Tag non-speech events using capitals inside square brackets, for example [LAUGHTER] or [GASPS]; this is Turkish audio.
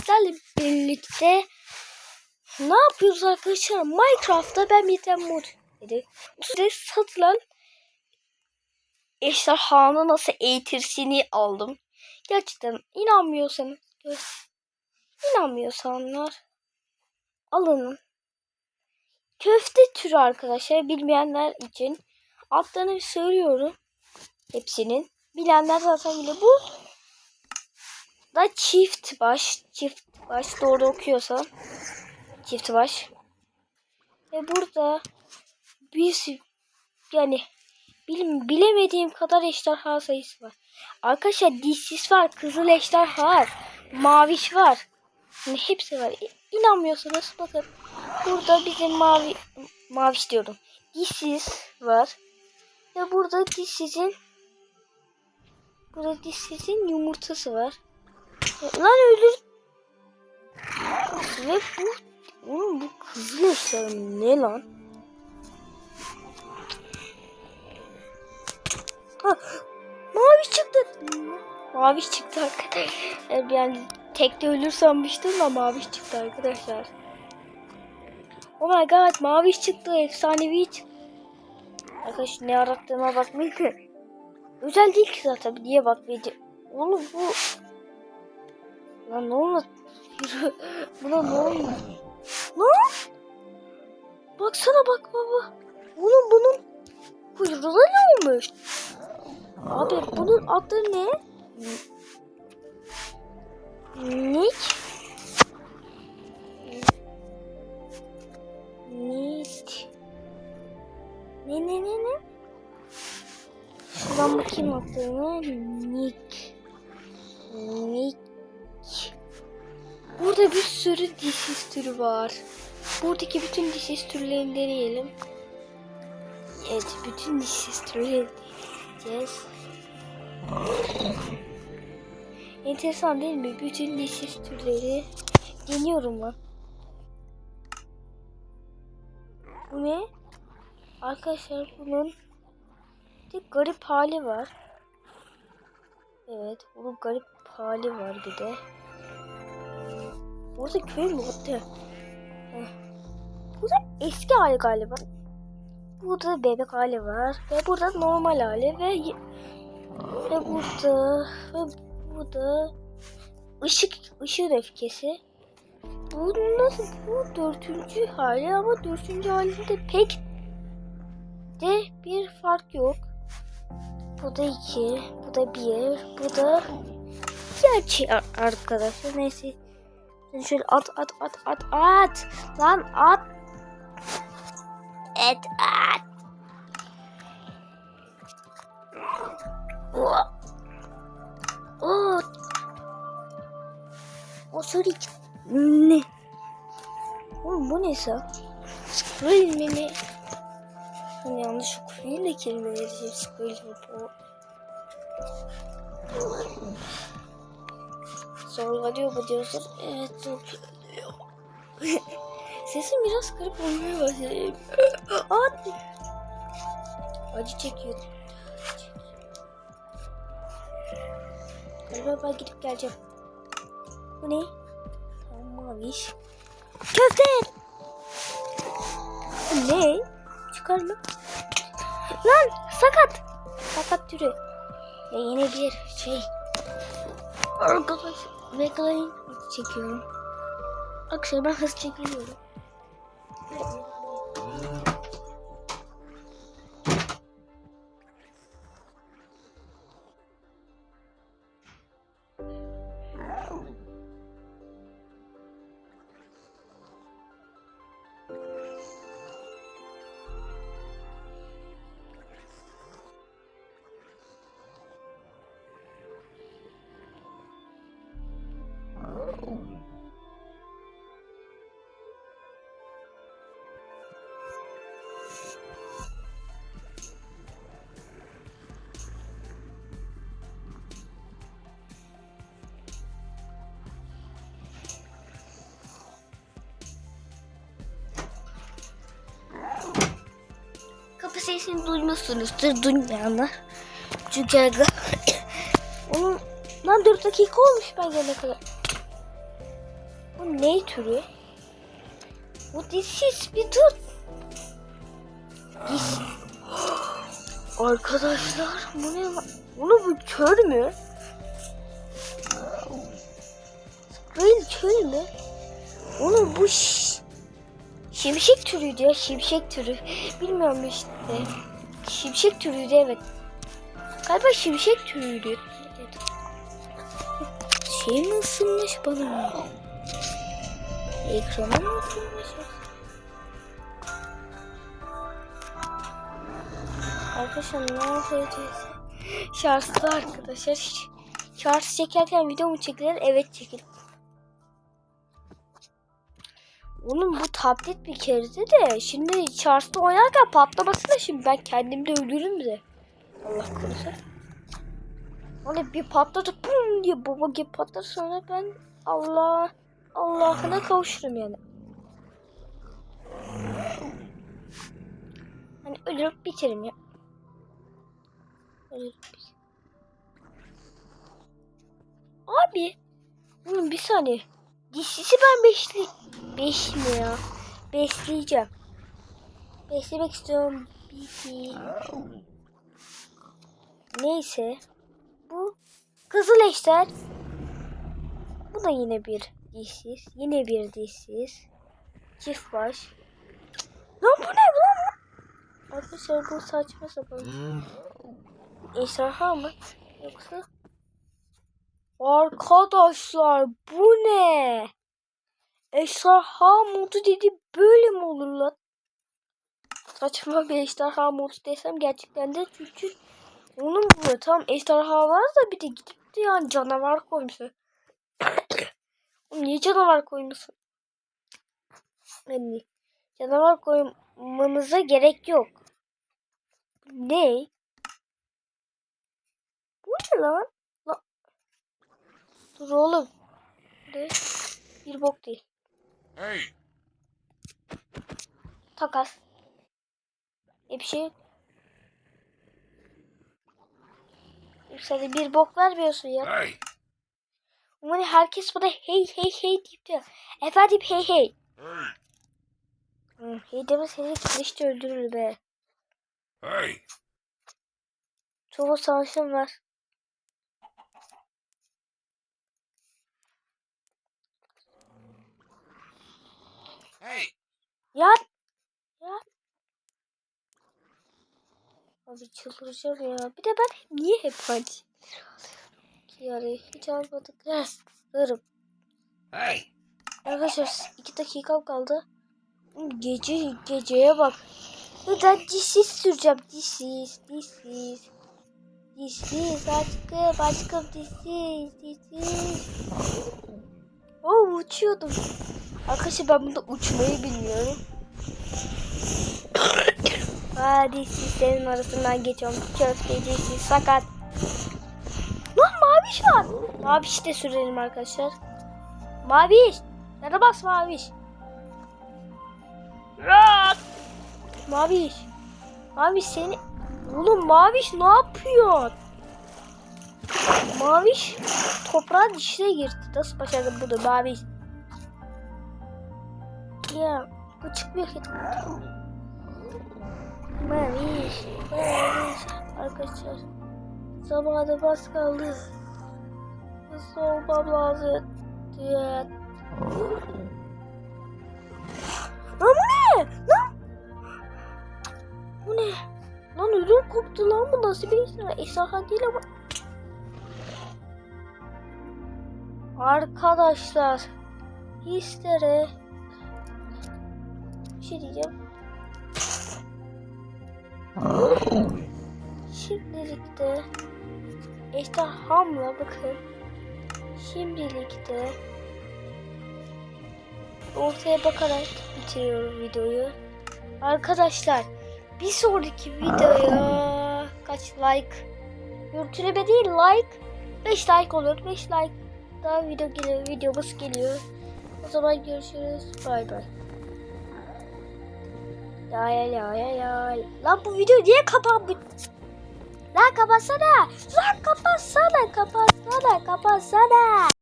sizlerle birlikte ne yapıyoruz arkadaşlar? Minecraft'ta ben bir tane mod dedi. Size satılan ejderhanı nasıl eğitirsini aldım. Gerçekten inanmıyorsanız inanmıyorsanlar alın. Köfte türü arkadaşlar bilmeyenler için adlarını söylüyorum. Hepsinin. Bilenler zaten bile bu da çift baş. Çift baş doğru okuyorsa. Çift baş. Ve burada biz yani bilim, bilemediğim kadar ejderha sayısı var. Arkadaşlar dişsiz var, kızıl ejderha var, maviş var. Yani hepsi var. İnanmıyorsanız bakın. Burada bizim mavi maviş diyorum. Dişsiz var. Ve burada dişsizin burada dişsizin yumurtası var. Lan öldür. Ve bu oğlum bu kızıl eşya ne lan? Ha, mavi çıktı. Mavi çıktı arkadaşlar. Yani tekte ölür sanmıştım da mavi çıktı arkadaşlar. Oh my god mavi çıktı. Efsanevi çıktı. Arkadaşlar ne arattığıma bakmayın ki. Özel değil ki zaten. Niye bak Oğlum bu Lan ne oldu? [LAUGHS] Buna ne oldu? Lan? Baksana bak baba. Bunun bunun kuyruğuna ne olmuş? Abi bunun adı ne? Nick? Nick. Ne ne ne ne? Şuradan bakayım adını. Nick. Nick. Burada bir sürü dişsiz türü var. Buradaki bütün dişsiz türlerini deneyelim. Evet, bütün dişsiz türlerini deneyeceğiz. Enteresan değil mi? Bütün dişsiz türleri deniyorum lan. Bu ne? Arkadaşlar bunun bir garip hali var. Evet, bunun garip hali var bir de. Burada köy mü attı? Burada eski hali galiba. Burada bebek hali var. Ve burada normal hali ve ve burada ve burada ışık ışık öfkesi. Bu nasıl bu dördüncü hali ama dördüncü halinde pek de bir fark yok. Bu da iki, bu da bir, bu da gerçi arkadaşlar neyse sen şöyle at at at at at. Lan at. Et at. Oh. Oh. O sorry. Ne? Oğlum bu neyse? Skrill mi mi? Ben yanlış okuyayım da kelimeleri. Skrill mi? Zorlanıyor mu diyorsun? Evet zorlanıyor. [LAUGHS] Sesim biraz garip olmaya başladı. At. Acı çekiyor. Galiba ben gidip geleceğim. Bu ne? Tamam maviş. Köfte! Ne? Çıkar? Lan sakat. Sakat türü. Ve yine bir şey. Arkadaş bekleyin. Çekiyorum. Arkadaşlar ben hız çekiliyorum. Kapı sesini duymuşsunuzdur duymayanlar. Çünkü aga [COUGHS] onun lan 4 dakika olmuş ben gelene kadar. Bu ne türü? Bu dişsiz bir tür. Diş. [GASPS] Arkadaşlar bu ne lan? Bunu bu kör mü? Değil kör mü? Oğlum bu ş- şimşek türüydü ya şimşek türü. Bilmiyorum işte. Şimşek türüydü evet. Galiba şimşek türüydü. Şey mi ısınmış bana? Ekrana mı ısınmış? Arkadaşlar ne yapacağız? Şarjlı arkadaşlar. Şarj çekerken video mu çekilir? Evet çekilir. Oğlum bu tablet bir kerede de şimdi şarjda oynarken patlamasın da şimdi ben kendimi de öldürürüm de. Allah korusun. Hani bir patladı pum diye baba gibi patlar sonra ben Allah Allah'ına kavuşurum yani. Hani ölürüp biterim ya. Ölürüp biterim. Abi. Oğlum bir saniye. Dişisi ben beşli... Beş mi ya? Besleyeceğim. Beslemek istiyorum. Bibi. Neyse. Bu kızıl eşler. Bu da yine bir dişsiz. Yine bir dişsiz. Çift baş. Lan bu ne lan? Arkadaşlar bu saçma sapan. Ejderha mı? Yoksa? Arkadaşlar bu ne? Ejderha modu dedi böyle mi olur lan? Saçma bir ejderha modu desem gerçekten de çünkü onun bu tam ejderha var da bir de gidip de yani canavar koymuşlar. [COUGHS] Oğlum niye canavar koymuşsun? Yani canavar koymanıza gerek yok. Ne? Bu ne lan? Dur oğlum. Ne? Bir bok değil. Hey, Takas. E bir şey yok. De bir bok vermiyorsun ya. hey, Umarım herkes bana hey hey hey deyip diyor. Efendim hey hey. hey, hey deme seni kılıçla öldürür be. hey, Çok savaşım var. Hey. Yat. Yat. Abi çıldıracağım ya. Bir de ben niye hep paç? Yani hiç almadık. Hırım. Hey, Arkadaşlar iki dakikam kaldı. Gece geceye bak. Ben dişsiz süreceğim. Dişsiz, dişsiz. Dişsiz aşkım, aşkım dişsiz, dişsiz. Oo uçuyordum. Arkadaşlar ben bunda uçmayı bilmiyorum. [COUGHS] Aa dişsiz senin arasından geçiyorum. Köftecisi sakat. Lan maviş var. Maviş de sürelim arkadaşlar. Maviş. Nerede bas Maviş? Rahat. Maviş. Maviş seni... Oğlum Maviş ne yapıyor? Maviş toprağın içine girdi. Nasıl başardı bunu Maviş? Ya bu çıkmıyor ki. Maviş. Maviş. Arkadaşlar. Zamanı bas kaldı. Hızlı olmam lazım. Diye. Lan bu ne? Lan? Bu ne? Lan ödüm koptu lan bu nasıl bir ejderha? Ejderha değil ama. Arkadaşlar. Histere. Şey diyeceğim. Şimdilik de ejderhamla bakın. Şimdilik de ortaya bakarak bitiriyorum videoyu. Arkadaşlar bir sonraki videoya kaç like? Görüntüleme değil like. 5 like olur. 5 like daha video geliyor. Videomuz geliyor. O zaman görüşürüz. Bay bay. Ya ya ya ya ya. Lan bu video niye kapanmış? Lan kapatsana. Lan kapatsana kapatsana kapatsana.